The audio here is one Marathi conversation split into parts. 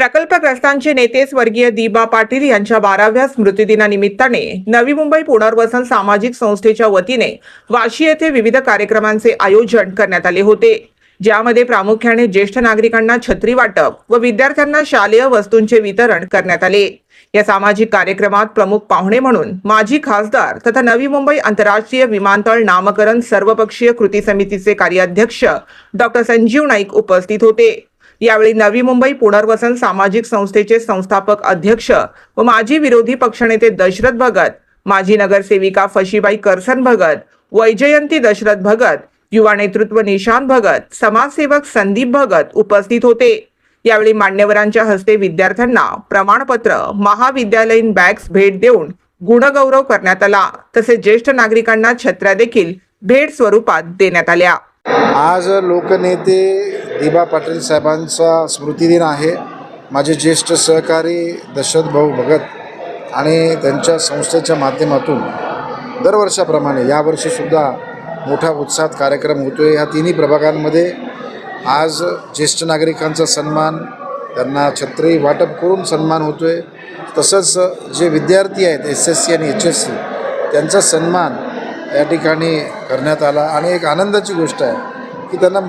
प्रकल्पग्रस्तांचे नेते स्वर्गीय दिबा पाटील यांच्या बाराव्या स्मृतिदिनानिमित्ताने नवी मुंबई पुनर्वसन सामाजिक संस्थेच्या वतीने वाशी येथे विविध कार्यक्रमांचे आयोजन करण्यात आले होते. ज्यामध्ये प्रामुख्याने ज्येष्ठ नागरिकांना छत्री वाटप व विद्यार्थ्यांना शालेय वस्तूंचे वितरण करण्यात आले. या सामाजिक कार्यक्रमात प्रमुख पाहुणे म्हणून माजी खासदार तथा नवी मुंबई आंतरराष्ट्रीय विमानतळ नामकरण सर्वपक्षीय कृती समितीचे कार्याध्यक्ष डॉक्टर संजीव नाईक उपस्थित होते. यावेळी नवी मुंबई पुनर्वसन सामाजिक संस्थेचे संस्थापक अध्यक्ष व माजी विरोधी पक्षनेते दशरथ भगत माजी नगरसेविका फशीबाई करसन भगत वैजयंती दशरथ भगत युवा नेतृत्व निशांत भगत समाजसेवक संदीप भगत उपस्थित होते. यावेळी मान्यवरांच्या हस्ते विद्यार्थ्यांना प्रमाणपत्र महाविद्यालयीन बॅग्स भेट देऊन गुणगौरव करण्यात आला. तसेच ज्येष्ठ नागरिकांना छत्र्या देखील भेट स्वरूपात देण्यात आल्या. आज लोकनेते दिबा पाटील साहेबांचा स्मृतिदिन आहे. माझे ज्येष्ठ सहकारी दशरथ भाऊ भगत आणि त्यांच्या संस्थेच्या माध्यमातून दरवर्षाप्रमाणे यावर्षीसुद्धा मोठा उत्साहात कार्यक्रम होतो आहे ह्या तिन्ही प्रभागांमध्ये आज ज्येष्ठ नागरिकांचा सन्मान त्यांना छत्री वाटप करून सन्मान होतो आहे तसंच जे विद्यार्थी आहेत एस एस सी आणि एच एस सी त्यांचा सन्मान या ठिकाणी करण्यात आला. आणि एक आनंदाची गोष्ट आहे की त्यांना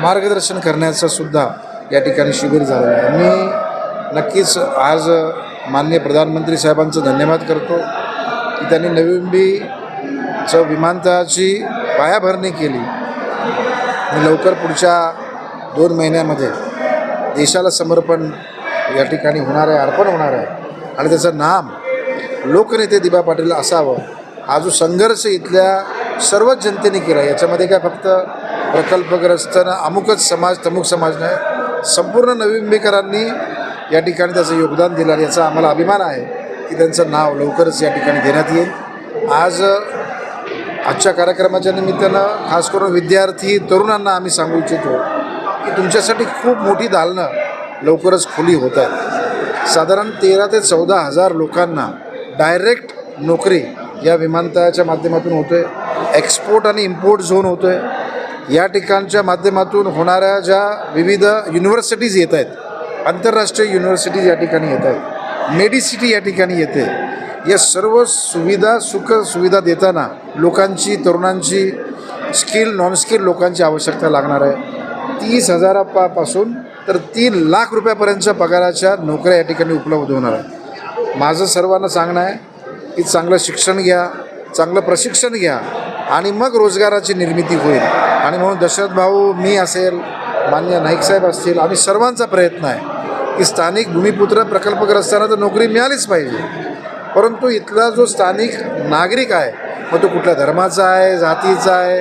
मार्गदर्शन करण्याचं सुद्धा या ठिकाणी शिबिर झालेलं आहे. मी नक्कीच आज माननीय प्रधानमंत्री साहेबांचं धन्यवाद करतो की त्यांनी नवी मुंबईचं विमानतळाची पायाभरणी केली. आणि लवकर पुढच्या दोन महिन्यामध्ये देशाला समर्पण या ठिकाणी होणार आहे अर्पण होणार आहे. आणि त्याचं नाम लोकनेते दिबा पाटील असावं. हा जो संघर्ष इथल्या सर्वच जनतेने केला याच्यामध्ये काय फक्त प्रकल्पग्रस्त अमुकच समाज तमुक समाज नाही संपूर्ण नविंबेकरांनी या ठिकाणी त्याचं योगदान दिलं आणि याचा आम्हाला अभिमान आहे की त्यांचं नाव लवकरच या ठिकाणी देण्यात येईल. आज आजच्या कार्यक्रमाच्या निमित्तानं खास करून विद्यार्थी तरुणांना आम्ही सांगू इच्छितो की तुमच्यासाठी खूप मोठी दालनं लवकरच खुली होत आहेत. साधारण तेरा ते चौदा हजार लोकांना डायरेक्ट नोकरी या विमानतळाच्या माध्यमातून होतो आहे एक्सपोर्ट आणि इम्पोर्ट झोन होतो आहे या ठिकाणच्या माध्यमातून होणाऱ्या ज्या विविध युनिव्हर्सिटीज येत आहेत आंतरराष्ट्रीय युनिव्हर्सिटीज या ठिकाणी येत आहेत मेडिसिटी या ठिकाणी येते. या सर्व सुविधा सुख सुविधा देताना लोकांची तरुणांची स्किल नॉन स्किल लोकांची आवश्यकता लागणार आहे. तीस हजारापासून तर तीन लाख रुपयापर्यंतच्या पगाराच्या नोकऱ्या या ठिकाणी उपलब्ध होणार आहे माझं सर्वांना सांगणं आहे की चांगलं शिक्षण घ्या चांगलं प्रशिक्षण घ्या आणि मग रोजगाराची निर्मिती होईल. आणि म्हणून दशरथ भाऊ मी असेल मान्य नाईक साहेब असतील आम्ही सर्वांचा प्रयत्न आहे की स्थानिक भूमिपुत्र प्रकल्पग्रस्तांना तर नोकरी मिळालीच पाहिजे. परंतु इथला जो स्थानिक नागरिक आहे मग तो कुठल्या धर्माचा आहे जातीचा आहे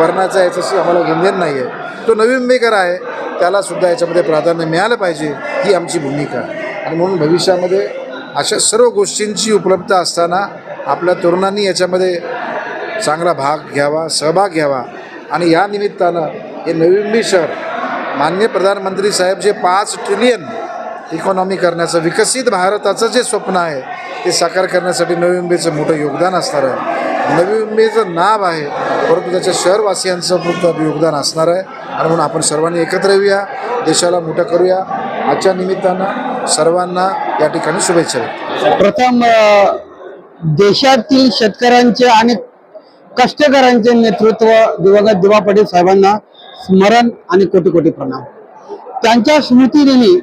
वर्णाचा आहे याच्याशी आम्हाला घेणदेण नाही आहे तो नवी मुंबईकर आहे त्यालासुद्धा याच्यामध्ये प्राधान्य मिळालं पाहिजे ही आमची भूमिका. आहे आणि म्हणून भविष्यामध्ये अशा सर्व गोष्टींची उपलब्धता असताना आपल्या तरुणांनी याच्यामध्ये चांगला भाग घ्यावा सहभाग घ्यावा. आणि या निमित्तानं हे नवी मुंबई शहर मान्य प्रधानमंत्री साहेब जे पाच ट्रिलियन इकॉनॉमी करण्याचं विकसित भारताचं जे स्वप्न आहे ते साकार करण्यासाठी नवी मुंबईचं मोठं योगदान असणार आहे. नवी मुंबईचं नाव आहे परंतु त्याच्या शहरवासियांचं सुद्धा योगदान असणार आहे. आणि म्हणून आपण सर्वांनी एकत्र येऊया देशाला मोठं करूया. आजच्या निमित्तानं सर्वांना या ठिकाणी शुभेच्छा देतो प्रथम देशातील शेतकऱ्यांचे आणि कष्टकऱ्यांचे नेतृत्व दिवंगत दिवा पाटील साहेबांना स्मरण आणि कोटी कोटी प्रणाम. त्यांच्या स्मृतीदिनी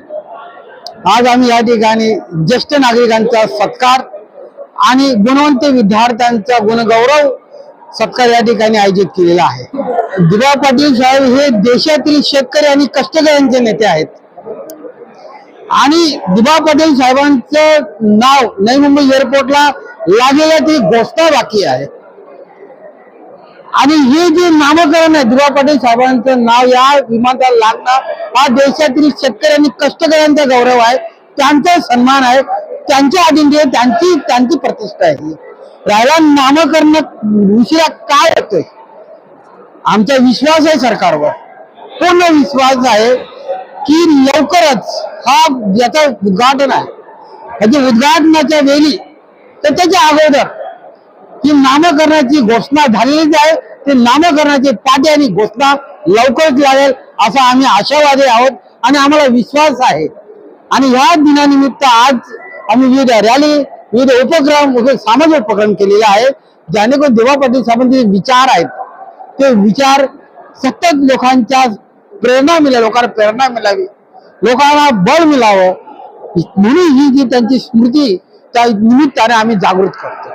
आज आम्ही या ठिकाणी ज्येष्ठ नागरिकांचा सत्कार आणि गुणवंत विद्यार्थ्यांचा गुणगौरव सत्कार या ठिकाणी आयोजित केलेला आहे. दिवा पाटील साहेब हे देशातील शेतकरी आणि कष्टकऱ्यांचे नेते आहेत. आणि दिबा पटेल साहेबांचं नाव नवी मुंबई एअरपोर्टला लागलेल्या ती घोषणा बाकी आहे. आणि हे जे नामकरण आहे दिबा पाटील साहेबांचं नाव या विमानतळाला लागणं हा देशातील शेतकऱ्यांनी कष्टकऱ्यांचा गौरव आहे त्यांचा सन्मान आहे त्यांची आदिंदी आहे त्यांची त्यांची प्रतिष्ठा आहे राहिला नामकरण उशिरा काय होतोय? आमचा विश्वास आहे सरकारवर. पूर्ण विश्वास आहे. की लवकरच हा याचा उद्घाटन आहे. म्हणजे उद्घाटनाच्या वेळी तर त्याच्या अगोदर ही नामकरणाची घोषणा झालेलीच आहे. ते नामकरणाची पाठी आणि घोषणा लवकरच लागेल असा आम्ही आशावादी आहोत आणि आम्हाला विश्वास आहे. आणि ह्या दिनानिमित्त आज आम्ही विविध रॅली विविध उपक्रम सामाजिक उपक्रम केलेले आहे ज्याने देवा पाटील साहेबांचे जे विचार आहेत. ते विचार सतत लोकांच्या प्रेरणा मिळावी लोकांना प्रेरणा मिळावी. लोकांना बळ मिळावं. म्हणून ही जी त्यांची स्मृती त्या निमित्ताने आम्ही जागृत करतो.